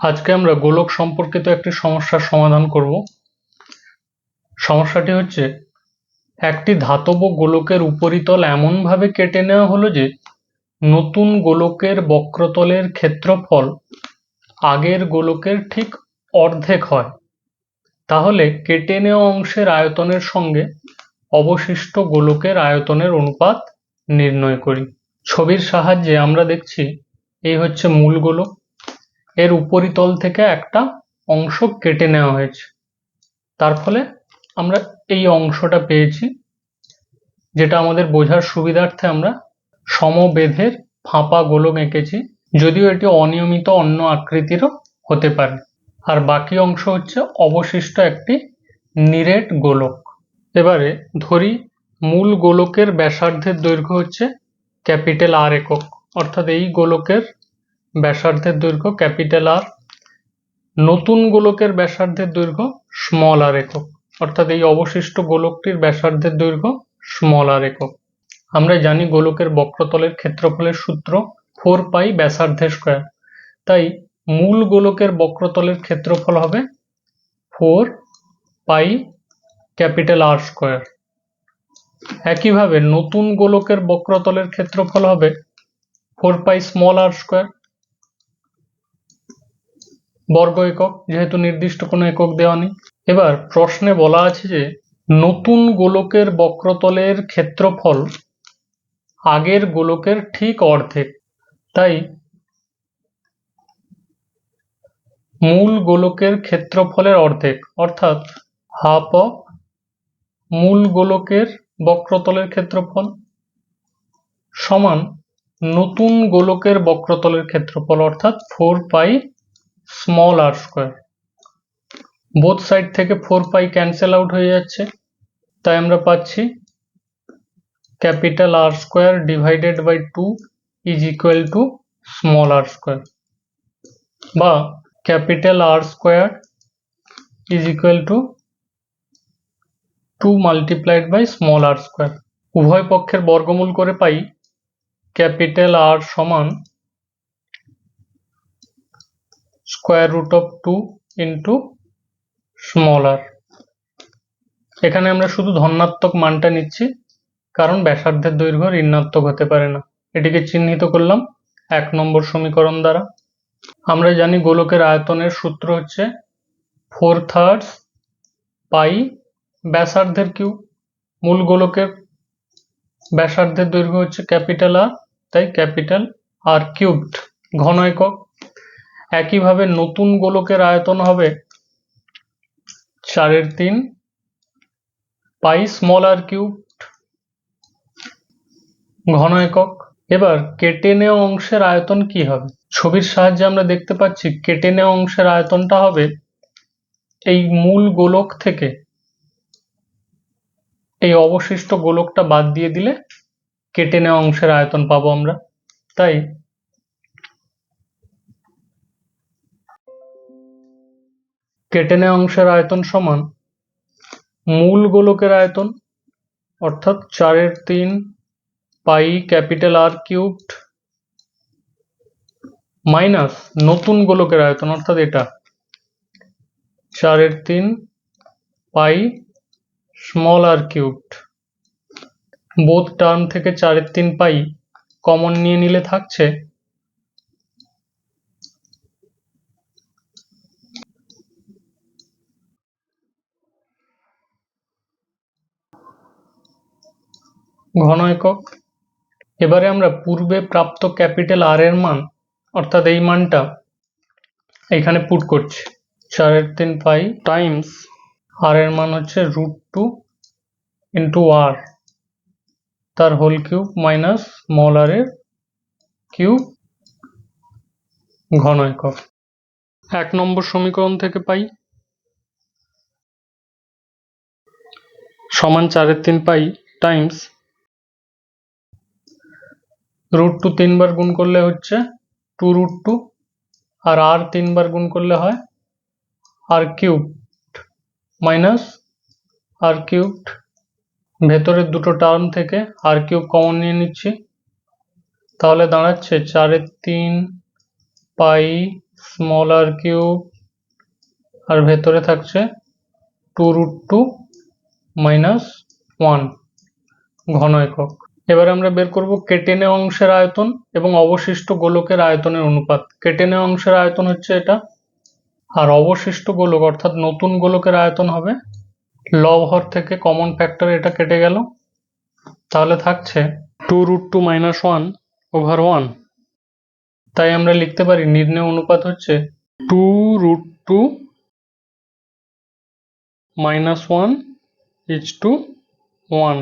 আজকে আমরা গোলক সম্পর্কিত একটি সমস্যার সমাধান করব। সমস্যাটি হচ্ছে, একটি ধাতব গোলকের উপরিতল এমনভাবে কেটে নেওয়া হলো যে, নতুন গোলকের বক্রতলের ক্ষেত্রফল আগের গোলকের ঠিক অর্ধেক হয়। তাহলে কেটে নেওয়া অংশের আয়তনের সঙ্গে অবশিষ্ট গোলকের আয়তনের অনুপাত নির্ণয় করি। ছবির সাহায্যে আমরা দেখছি, এই হচ্ছে মূল গোলক। এর উপরিতল থেকে একটা অংশ কেটে নেওয়া হয়েছে। তার ফলে আমরা এই অংশটা পেয়েছি, যেটা আমাদের বোঝার সুবিধার্থে আমরা সমবেধের ফাঁপা গোলক এঁকেছি, যদিও এটি অনিয়মিত অন্য আকৃতিরও হতে পারে। আর বাকি অংশ হচ্ছে অবশিষ্ট একটি নিরেট গোলক। এবারে ধরি মূল গোলকের ব্যাসার্ধের দৈর্ঘ্য হচ্ছে ক্যাপিটাল আর একক, অর্থাৎ এই গোলকের ব্যাসার্ধের দৈর্ঘ্য ক্যাপিটাল আর নতুন গোলকের ব্যাসার্ধের দৈর্ঘ্য স্মল আর একক। অর্থাৎ এই অবশিষ্ট গোলকটির ব্যাসার্ধের দৈর্ঘ্য স্মল আর একক। আমরা জানি গোলকের বক্রতলের ক্ষেত্রফলের সূত্র ফোর পাই ব্যাসার্ধের স্কোয়ার। তাই মূল গোলকের বক্রতলের ক্ষেত্রফল হবে four pi capital R square. একইভাবে নতুন গোলকের বক্রতলের ক্ষেত্রফল হবে four pi small R square. বর্গ একক, যেহেতু নির্দিষ্ট কোনো একক দেওয়া নেই। এবার প্রশ্নে বলা আছে যে, নতুন গোলকের বক্রতলের ক্ষেত্রফল আগের গোলকের ঠিক অর্ধেক। তাই মূল গোলকের ক্ষেত্রফলের অর্ধেক, অর্থাৎ হাফ অফ মূল গোলকের বক্রতলের ক্ষেত্রফল সমান নতুন গোলকের বক্রতলের ক্ষেত্রফল, অর্থাৎ four pi small R square both side থেকে ফোর পাই ক্যান্সেল আউট হয়ে যাচ্ছে। তাই আমরা পাচ্ছি capital R square divided by two is equal to small R square বা capital R square is equal to two multiplied by small R square উভয় পক্ষের বর্গমূল করে পাই ক্যাপিটাল আর সমান root of two into small R এখানে আমরা শুধু ধনাত্মক মানটা নিচ্ছি, কারণ ব্যাসার্ধের দৈর্ঘ্য ঋণাত্মক হতে পারে না। এটিকে চিহ্নিত করলাম এক নম্বর সমীকরণ দ্বারা। আমরা জানি গোলকের আয়তনের সূত্র হচ্ছে ফোর থার্ডস পাই ব্যাসার্ধের কিউ মূল গোলকের ব্যাসার্ধের দৈর্ঘ্য হচ্ছে ক্যাপিটাল আর তাই ক্যাপিটাল আর কিউবড ঘন একক। একইভাবে নতুন গোলকের আয়তন হবে চারের তিন পাই স্মল আর কিউব ঘন একক। এবার কেটে নেওয়া অংশের আয়তন কি হবে? ছবির সাহায্যে আমরা দেখতে পাচ্ছি কেটে নেওয়া অংশের আয়তনটা হবে এই মূল গোলক থেকে। এই অবশিষ্ট গোলকটা বাদ দিয়ে দিলে কেটে নেওয়া অংশের আয়তন পাবো আমরা। তাই কেটে নেওয়া অংশের আয়তন সমান মূল গোলকের আয়তন, অর্থাৎ চারের তিন pi capital R cubed minus নতুন গোলকের আয়তন, অর্থাৎ এটা। চারের তিন pi small R cubed. Both term থেকে চারের তিন পাই কমন নিয়ে নিলে থাকছে ঘন একক এবারে আমরা পূর্বে প্রাপ্ত ক্যাপিটাল আর এর মান, অর্থাৎ এই মানটা, এখানে পুট করছি। চারের তিন পাই টাইমস আর এর মান হচ্ছে রুট টু ইন্টু আর তার whole cube minus small R এর কিউব ঘন একক এক নম্বর সমীকরণ থেকে পাই। সমান চারের তিন পাই টাইমস রুট টু তিনবার গুণ করলে হচ্ছে two root two R R তিনবার গুণ করলে হয় R cube minus R cubed ভেতরের দুটো টার্ম থেকে আর কিউব কমন নিয়ে নিচ্ছি। তাহলে দাঁড়াচ্ছে চারের তিন পাই স্মল আর কিউব আর ভেতরে থাকছে two root two minus one ঘন একক। এবার আমরা বের করব কেটেনে অংশের আয়তন এবং অবশিষ্ট গোলকের আয়তনের অনুপাত। কেটেনে অংশের আয়তন হচ্ছে এটা, আর অবশিষ্ট গোলক, অর্থাৎ নতুন গোলকের আয়তন হবে। লব হর থেকে কমন ফ্যাক্টর এটা কেটে গেল। তাহলে থাকছে two root two minus one over one. তাই আমরা লিখতে পারি নির্ণয় অনুপাত হচ্ছে two root two minus one is two one.